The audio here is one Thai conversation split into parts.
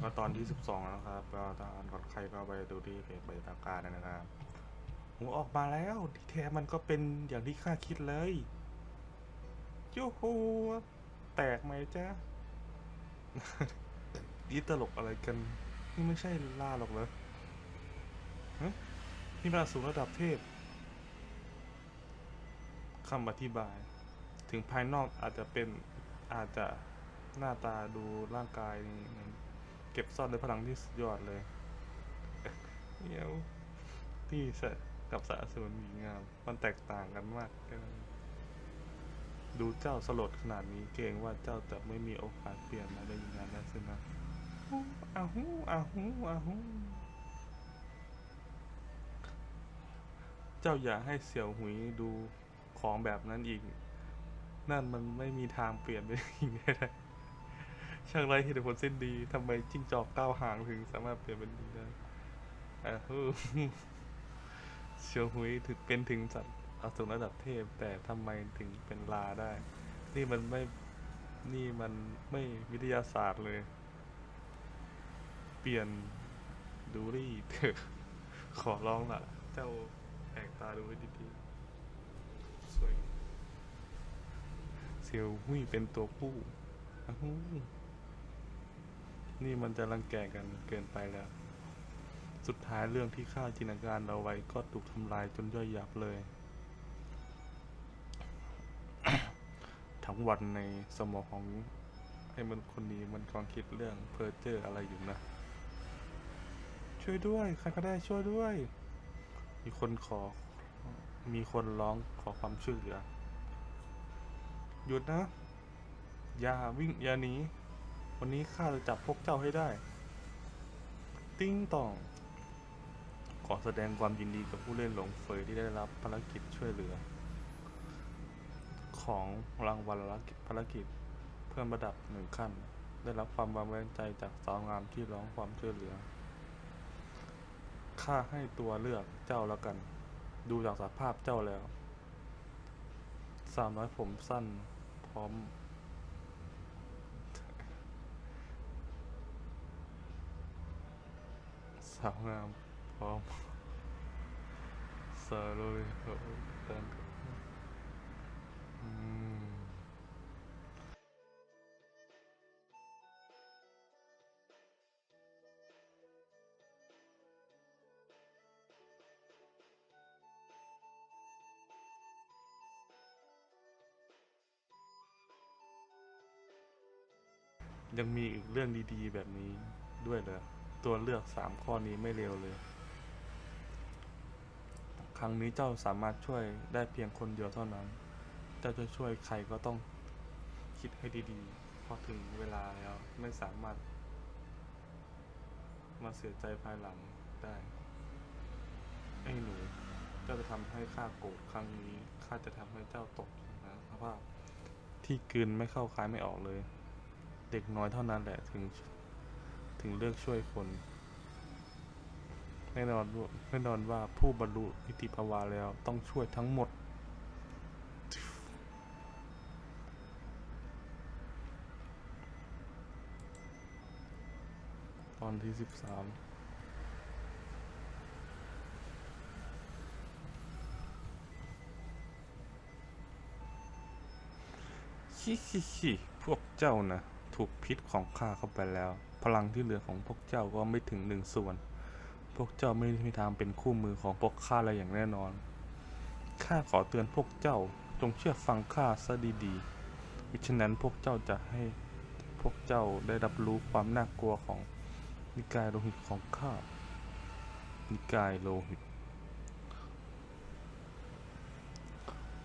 ก็ตอนที่ 12 แล้วนะครับ ก็ตอนก่อนใครก็ไปดูที่เพจบรรยากาศนะครับหัวออกมาแล้วที่แท้มันก็เป็นอย่างที่ข้าคิดเลยยูฮูแตกไหมจ๊ะนี่ตลกอะไรกัน นี่ไม่ใช่ล่าหรอกเหรอฮะนี่มาสู่ระดับเทพคำอธิบาย ถึงภายนอกอาจจะเป็นอาจจะหน้าตาดูร่างกายนี่ เก็บซ่อนด้วยพลังที่สุดยอดเลยเดี๋ยวที่สกับสาสวนหญิงงาม มันแตกต่างกันมาก ดูเจ้าสลดขนาดนี้เกรงว่าเจ้าจะไม่มีโอกาสเปลี่ยนมาได้ยังไงแล้วสินะอ้าวหูอ้าวหูอ้าวหูเจ้าอย่าให้เสี่ยวหุยดูของแบบนั้นอีก นั่นมันไม่มีทางเปลี่ยนไปอีกได้ ช่างไรเหตุผลเส้นดีทำไมจิ้งจอกก้าวหางถึงสามารถเปลี่ยนเป็นดีได้อ่าฮู้เชียวหุยถึงเป็นถึงสัตว์อสูรระดับเทพ แต่ทำไมถึงเป็นลาได้ นี่มันไม่ นี่มันไม่วิทยาศาสตร์เลย เปลี่ยนดูรี่เถอะขอร้องล่ะเจ้าแอกตาดูให้ดีๆสวยเซียวหุยเป็นตัวผู้อ้าว นี่มันจะรังแกกันเกินไปแล้ว สุดท้ายเรื่องที่ข้าจินตนาการเอาไว้ก็ถูกทำลายจนย่อยยับเลย ทั้งวันในสมองของไอ้มันคนนี้มันกำลังคิดเรื่องเพ้อเจอร์อะไรอยู่นะ ช่วยด้วย ใครก็ได้ช่วยด้วย มีคนขอ มีคนร้องขอความช่วยเหลือ หยุดนะ อย่าวิ่งอย่าหนี วันนี้ข้าจะจับพวกเจ้าให้ได้ ติ้งต่อง ขอแสดงความยินดีกับผู้เล่นหลงเฟยที่ได้รับภารกิจช่วยเหลือ ของรางวัลภารกิจเพิ่มระดับหนึ่งขั้น ได้รับความไว้วางใจจากสาวงามที่ร้องความช่วยเหลือ ข้าให้ตัวเลือกเจ้าแล้วกัน ดูจากสภาพเจ้าแล้วสาวน้อยผมสั้นพร้อม สาวงามพร้อมสาวเลยโอ้ยตันอืมยังมีอีกเรื่องดีๆ แบบนี้ด้วยเหรอ ตัวเลือกสามข้อนี้ไม่เร็วเลย ครั้งนี้เจ้าสามารถช่วยได้เพียงคนเดียวเท่านั้น เจ้าจะช่วยใครก็ต้องคิดให้ดีๆเพราะถึงเวลาแล้วไม่สามารถ มาเสียใจภายหลังได้ ไอ้หนูเจ้าจะทำให้ข้าโกรธครั้งนี้ข้าจะทำให้เจ้าตกนะสภาพที่กลืนไม่เข้าคายไม่ออกเลย เด็กน้อยเท่านั้นแหละถึง ถึงเลือกช่วยคน แน่นอนว่าแน่นอนว่าผู้บรรลุนิติภาวะแล้วต้องช่วยทั้งหมด ตอนที่สิบสามฮิฮิฮิพวกเจ้านะ ถูกพิษของข้าเข้าไปแล้ว พลังที่เหลือของพวกเจ้าก็ไม่ถึงหนึ่งส่วน พวกเจ้าไม่มีทางเป็นคู่มือของพวกข้าเลยอย่างแน่นอน ข้าขอเตือนพวกเจ้าจงเชื่อฟังข้าซะดีๆมิฉะนั้นพวกเจ้าจะให้พวกเจ้าได้รับรู้ความน่ากลัวของนิกายโลหิตของข้า นิกายโลหิต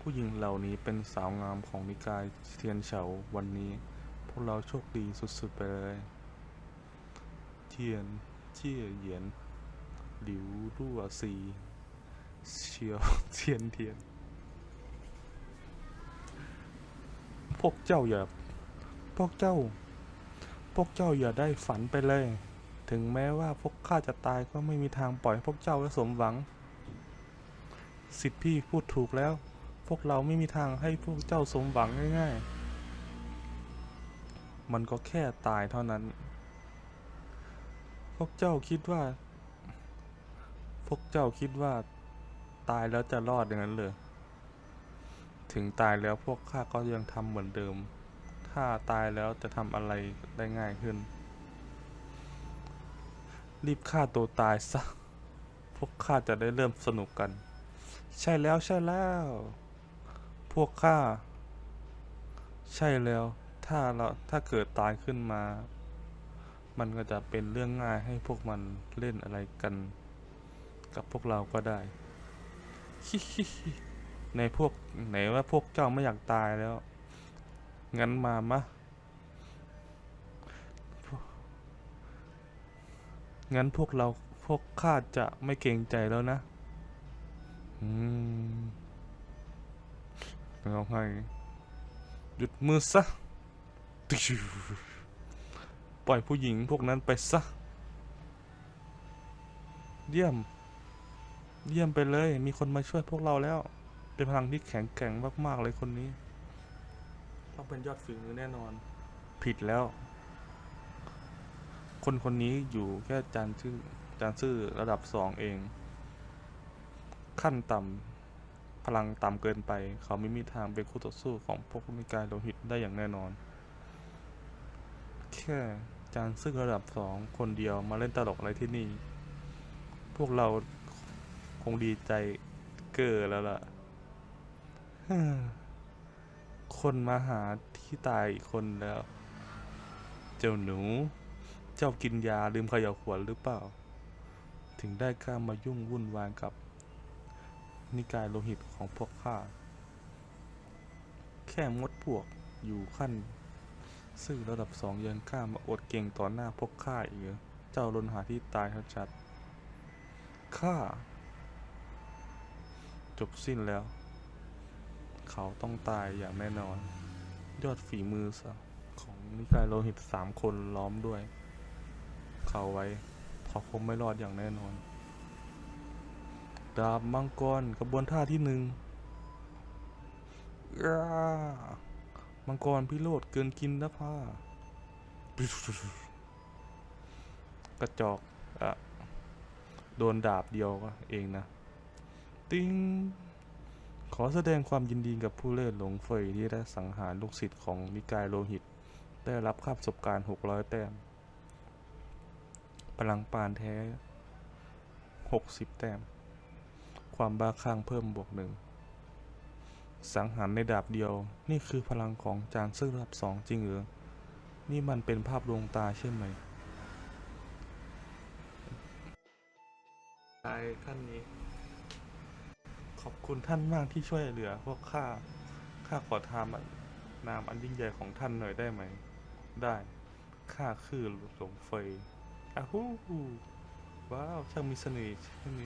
ผู้หญิงเหล่านี้เป็นสาวงามของนิกายเทียนเฉาวันนี้ พวกเราโชคดีสุดๆไปเลย เทียนเจี้ยเหยียน หลิวรั่วซีเชียวเทียนเทียน พวกเจ้าอย่า พวกเจ้า พวกเจ้าอย่าได้ฝันไปเลย ถึงแม้ว่าพวกข้าจะตายก็ไม่มีทางปล่อยพวกเจ้าและสมหวัง สิทธิพี่พูดถูกแล้ว พวกเราไม่มีทางให้พวกเจ้าสมหวังง่าย ๆ มันก็แค่ตายเท่านั้น พวกเจ้าคิดว่า พวกเจ้าคิดว่า ตายแล้วจะรอดอย่างนั้นเลย ถึงตายแล้วพวกข้าก็ยังทำเหมือนเดิม ถ้าตายแล้วจะทำอะไรได้ง่ายขึ้น รีบฆ่าตัวตายซะ พวกข้าจะได้เริ่มสนุกกัน ใช่แล้วใช่แล้ว พวกข้า ใช่แล้ว ถ้าเราถ้าเกิดตายขึ้นมา มันก็จะเป็นเรื่องง่ายให้พวกมันเล่นอะไรกัน กับพวกเราก็ได้ ในพวกไหนว่าพวกเจ้าไม่อยากตายแล้ว งั้นมามะ งั้นพวกเราพวกข้าจะไม่เกรงใจแล้วนะอืมเอาให้หยุดมือซะ ปล่อยผู้หญิงพวกนั้นไปซะ เยี่ยม เยี่ยมไปเลย มีคนมาช่วยพวกเราแล้ว เป็นพลังที่แข็งแกร่งมากๆเลยคนนี้ ต้องเป็นยอดฝีมือแน่นอน ผิดแล้ว คนคนนี้อยู่แค่จานชื่อจานซื่อระดับสองเอง ขั้นต่ำพลังต่ำเกินไป เขาไม่มีทางเป็นคู่ต่อสู้ของพวกนิกายโลหิตได้อย่างแน่นอน แค่ จานซื่อระดับสองคนเดียวมาเล่นตลกอะไรที่นี่ พวกเราคงดีใจเกินแล้วล่ะ คนมาหาที่ตายอีกคนแล้ว เจ้าหนู เจ้ากินยาลืมเขย่าขวดหรือเปล่า ถึงได้กล้ามายุ่งวุ่นวายกับ นิกายโลหิตของพวกข้า แค่มดพวกอยู่ขั้น ซึ่งระดับสองยังกล้ามาอดเก่งต่อหน้าพวกข้าอีกเจ้าลนหาที่ตายชัดๆข้า จบสิ้นแล้ว เขาต้องตายอย่างแน่นอน ยอดฝีมือสของนิกายโลหิตสามคนล้อมด้วย เขาไว้ เขาคงไม่รอดอย่างแน่นอน ดาบมังกรกระบวนท่าที่หนึ่งอ้า มังกรพิโรธเกินกินนะผ้ากระจอกอะโดนดาบเดียวก็เองนะ ติ้งขอแสดงความยินดีกับผู้เล่นหลงเฟยที่ได้สังหารลูกศิษย์ของนิกายโลหิต ได้รับค่าประสบการณ์ 600 แต้มพลังปานแท้ 60 แต้ม ความบ้าคลั่งเพิ่มบวกหนึ่ง สังหารในดาบเดียว นี่คือพลังของจานซึ่งระดับสองจริงหรือ นี่มันเป็นภาพลวงตาใช่ไหมตายขั้นนี้ ขอบคุณท่านมากที่ช่วยเหลือพวกข้า ข้าขอทามนามอันยิ่งใหญ่ของท่านหน่อยได้ไหม ได้ ข้าคือหลงเฟยอ้าวฮู้ว้าวช่างมีเสน่ห์ใช่ไหม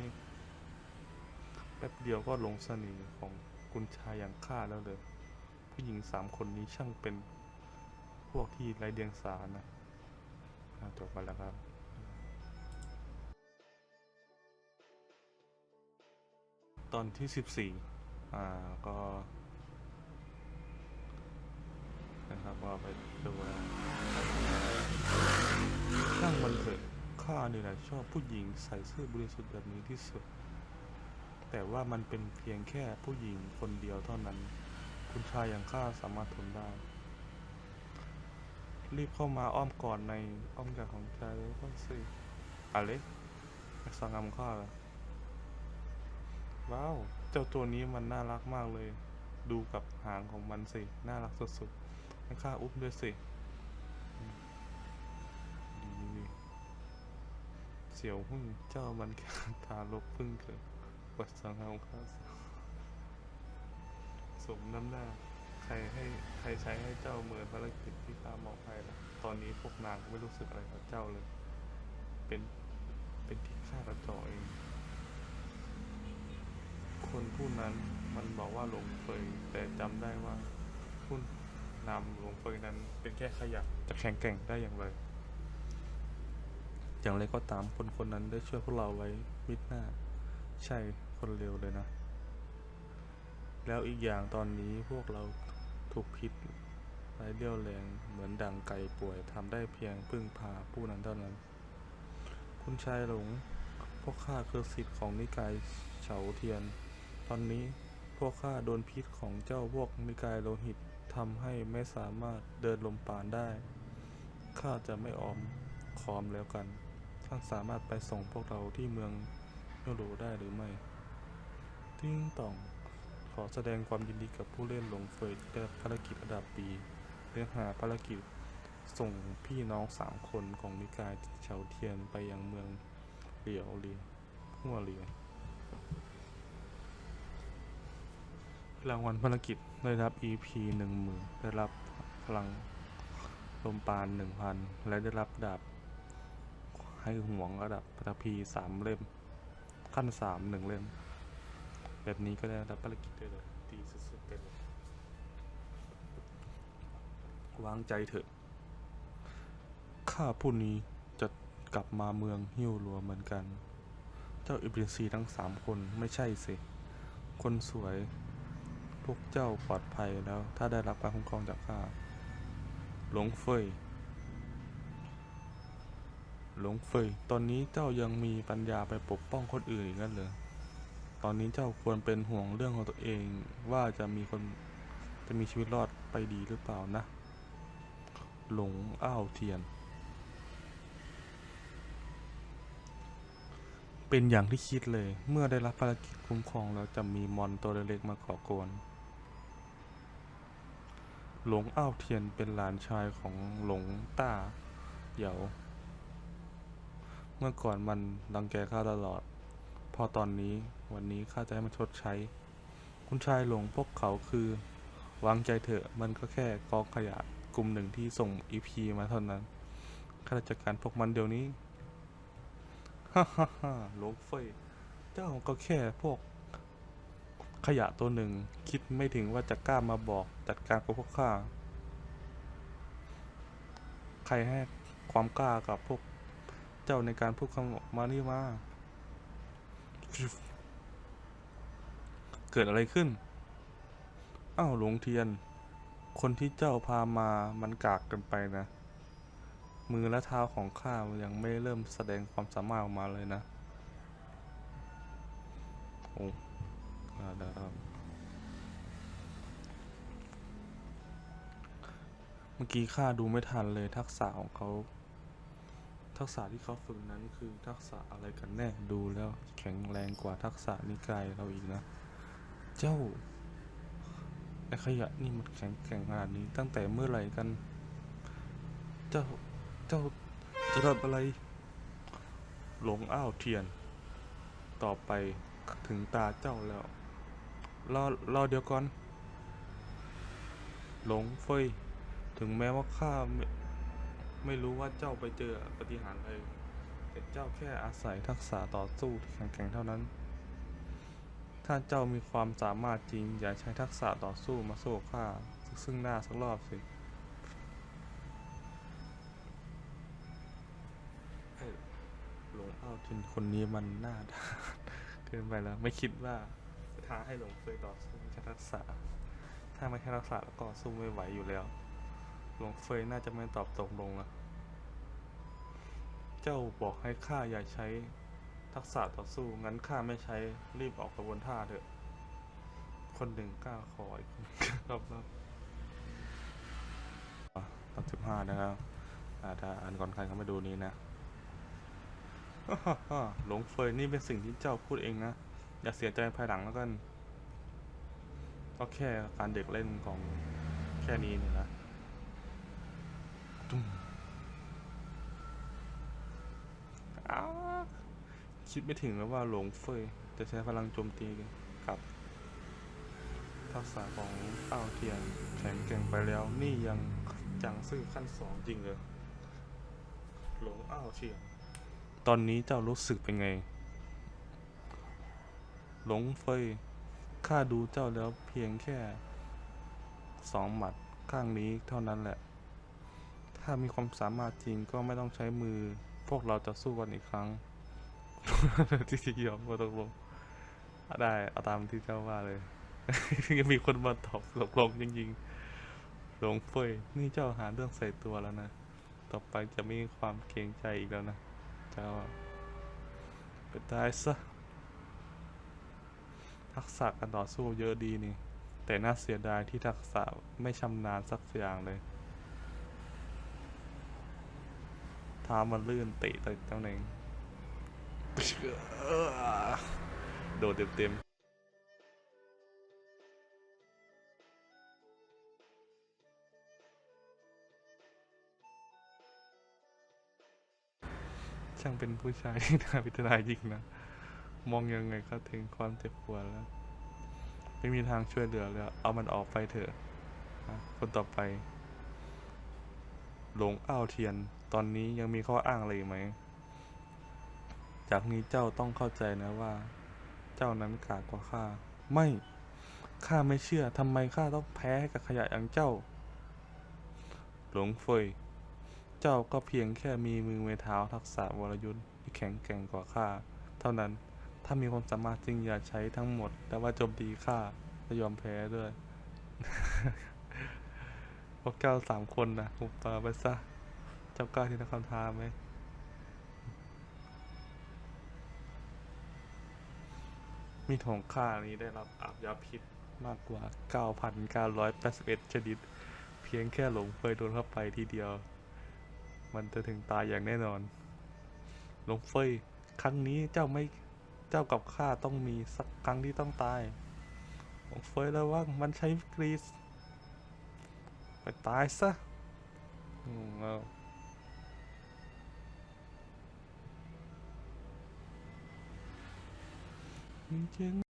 แป๊บเดียวก็หลงเสน่ห์ของ คุณชายอย่างข้าแล้วเลย ผู้หญิงสามคนนี้ช่างเป็นพวกที่ไร้เดียงสานะจบมาแล้วครับตอนที่สิบสี่อ่า ก็ นะครับว่าไปดูนะช่างมันเถอะข้านี่แหละชอบผู้หญิงใส่เสื้อบริสุทธิ์แบบนี้ที่สุด แต่ว่ามันเป็นเพียงแค่ผู้หญิงคนเดียวเท่านั้น คุณชายอย่างข้าสามารถทนได้ รีบเข้ามาอ้อมก่อนในอ้อมกอดของชายเลยก็สิอะไรสังงามข้าเหรอว้าว เจ้าตัวนี้มันน่ารักมากเลย ดูกับหางของมันสิ น่ารักสุดๆให้ข้าอุ้มด้วยสิเสียวหุ่งเจ้ามันแค่ทารกพึ่งเกิด ปัสสังหาของข้าสมน้ำหน้า ใครให้ใครใช้ให้เจ้าเหมือนภารกิจที่ข้ามอบให้นะตอนนี้พวกนางก็ไม่รู้สึกอะไรกับเจ้าเลย เป็นเป็นที่ข้าระจอเอง คนผู้นั้นมันบอกว่าหลงเฟยแต่จำได้ว่าผู้นำหลงเฟยนั้น เป็นแค่ขยะจะแข็งแกร่งได้อย่างไรอย่างไรก็ตามคนคนนั้นได้ช่วยพวกเราไว้มิดหน้า ใช่คนเร็วเลยนะ แล้วอีกอย่างตอนนี้พวกเราถูกพิษไร้เรี่ยวแรงเหมือนดังไก่ป่วยทำได้เพียงพึ่งพาผู้นั้นเท่านั้น คุณชายหลง พวกข้าคือสิทธิ์ของนิกายเฉาเทียน ตอนนี้พวกข้าโดนพิษของเจ้าพวกนิกายโลหิตทำให้ไม่สามารถเดินลมปานได้ ข้าจะไม่ออมคอมแล้วกัน ท่านสามารถไปส่งพวกเราที่เมือง ยโรได้หรือไม่ ติ้งต่อง ขอแสดงความยินดีกับผู้เล่นหลงเฟยที่ได้รับภารกิจระดับปีเรื่องหาภารกิจส่งพี่น้องสามคนของนิกายเฉาเทียนไปยังเมืองเหลียวเลียหัวเลียรางวัลภารกิจได้รับ EP หนึ่งหมื่นได้รับพลังลมปานหนึ่งพันและได้รับดาบให้ห่วงระดับปฐพีสามเล่ม ขั้นสามหนึ่งเล่มแบบนี้ก็ได้รับภารกิจได้เลยดีสุดๆไปเลยวางใจเถอะ ข้าผู้นี้จะกลับมาเมืองฮิวลัวเหมือนกัน เจ้าอิบรินซีทั้งสามคนไม่ใช่สิ คนสวย พวกเจ้าปลอดภัยแล้ว ถ้าได้รับการคุ้มครองจากข้า หลงเฟย หลงเฟยตอนนี้เจ้ายังมีปัญญาไปปกป้องคนอื่นอีกนั่นเลยตอนนี้เจ้าควรเป็นห่วงเรื่องของตัวเองว่าจะมีคนจะมีชีวิตรอดไปดีหรือเปล่านะ หลงอ้าวเทียน เป็นอย่างที่คิดเลย เมื่อได้รับภารกิจคุ้มครองแล้วจะมีมอนตัวเล็กๆมาก่อกวนหลงอ้าวเทียนเป็นหลานชายของหลงต้าเหยา เมื่อก่อนมันรังแกข้าตลอด พอตอนนี้วันนี้ข้าจะให้มันชดใช้ คุณชายหลงพวกเขาคือ วางใจเถอะมันก็แค่กองขยะกลุ่มหนึ่งที่ส่งอีพีมาเท่านั้นข้าจะจัดการพวกมันเดี๋ยวนี้ ฮ่าฮ่าฮ่าหลงเฟยเจ้าก็แค่พวกขยะตัวหนึ่ง คิดไม่ถึงว่าจะกล้ามาบอกจัดการกับพวกข้า ใครให้ความกล้ากับพวก จ้าในการพูดคำออกมานี่มาเกิดอะไรขึ้น อ้าวหลวงเทียน คนที่เจ้าพามามันกากกันไปนะ มือและเท้าของข้ายังไม่เริ่มแสดงความสามารถออกมาเลยนะโอ้ได้ครับเมื่อกี้ข้าดูไม่ทันเลยทักษะของเขา ทักษะที่เขาฝึกนั้นคือทักษะอะไรกันแน่ ดูแล้วแข็งแรงกว่าทักษะนิกายเราอีกนะ เจ้าไอ้ขยะนี่มันแข็งแกร่งขนาดนี้ตั้งแต่เมื่อไหร่กัน เจ้า เจ้าจะทำอะไร หลงอ้าวเทียน ต่อไปถึงตาเจ้าแล้ว รอ รอเดี๋ยวก่อน หลงเฟยถึงแม้ว่าข้า ไม่รู้ว่าเจ้าไปเจอปฏิหารอะไรแต่เจ้าแค่อาศัยทักษะต่อสู้ที่แข็งแกร่งเท่านั้น ถ้าเจ้ามีความสามารถจริง อย่าใช้ทักษะต่อสู้มาสู้ข้าซึ่งหน้าสักรอบสิเอ้หลงเอ้าทินคนนี้มันหน้าด้านเกินไปแล้ว ไม่คิดว่าท้าให้หลงเฟยต่อสู้ใช่ทักษะ ถ้าไม่ใช่ทักษะแล้วก็สู้ไม่ไหวอยู่แล้ว ลงเฟยน่าจะไม่ตอบตกลงอะเจ้าบอกให้ข้าอย่าใช้ทักษะต่อสู้ งั้นข้าไม่ใช้รีบออกกระบวนท่าเถอะ คนหนึ่งกล้าขออีกคนรับรับตอนสิบห้านะครับอาถ้าอ่านก่อนใครก็ไม่ดูนี้นะหลงเฟยนี่เป็นสิ่งที่เจ้าพูดเองนะ อย่าเสียใจภายหลังแล้วกัน ก็แค่การเด็กเล่นของแค่นี้เนี่ยนะ ตุ้มคิดไม่ถึงแล้วว่าหลงเฟยจะใช้พลังโจมตีกับ ทักษะของอ้าวเทียนแข็งแกร่งไปแล้ว นี่ยังจังซื่อขั้นสองจริงเลยหลงอ้าวเทียนตอนนี้เจ้ารู้สึกเป็นไง หลงเฟยข้าดูเจ้าแล้วเพียงแค่สองหมัดข้างนี้เท่านั้นแหละ ถ้ามีความสามารถจริงก็ไม่ต้องใช้มือ พวกเราจะสู้กันอีกครั้ง ที่ที่ยอมมาตกลงได้เอาตามที่เจ้าว่าเลย ยังมีคนมาตอบตกลงจริงๆหลงเฟยนี่เจ้าหาเรื่องใส่ตัวแล้วนะ ต่อไปจะไม่มีความเกรงใจอีกแล้วนะ เจ้าไปตายซะทักษะการต่อสู้เยอะดีนี่ แต่น่าเสียดายที่ทักษะไม่ชำนาญสักอย่างเลยเท้ามันลื่นเตะแต่ตำแหน่งโดดเต็มๆช่างเป็นผู้ชายที่น่าพิจารณายิ่งนะ มองยังไงก็ถึงความเจ็บปวดแล้ว ไม่มีทางช่วยเหลือแล้วเอามันออกไปเถอะอะคนต่อไป หลงอ้าวเทียน ตอนนี้ยังมีข้ออ้างอะไรไหม จากนี้เจ้าต้องเข้าใจนะว่า เจ้านั้นกากกว่าข้า ไม่ ข้าไม่เชื่อทำไมข้าต้องแพ้ให้กับขยะอย่างเจ้า หลงเฟย เจ้าก็เพียงแค่มีมือไม้เท้าทักษะวรยุทธ์ที่แข็งแกร่งกว่าข้า เท่านั้น ถ้ามีความสามารถจริงอย่าใช้ทั้งหมด แต่ว่าจมตีข้าจะยอมแพ้ด้วยพวกเจ้าสามคนนะหุบปาไปซะ จ้ากล้าที่จะคำท้าไหมมีดของข้านี้ได้รับอาบยาพิษมากกว่า 9,981 ชนิด เพียงแค่หลงเฟยโดนเข้าไปทีเดียว มันจะถึงตายอย่างแน่นอน หลงเฟย ครั้งนี้เจ้าไม่เจ้ากับข้าต้องมีสักครั้งที่ต้องตาย หลงเฟยแล้วว่ามันใช้กรีซไปตายซะอืมเอา จริง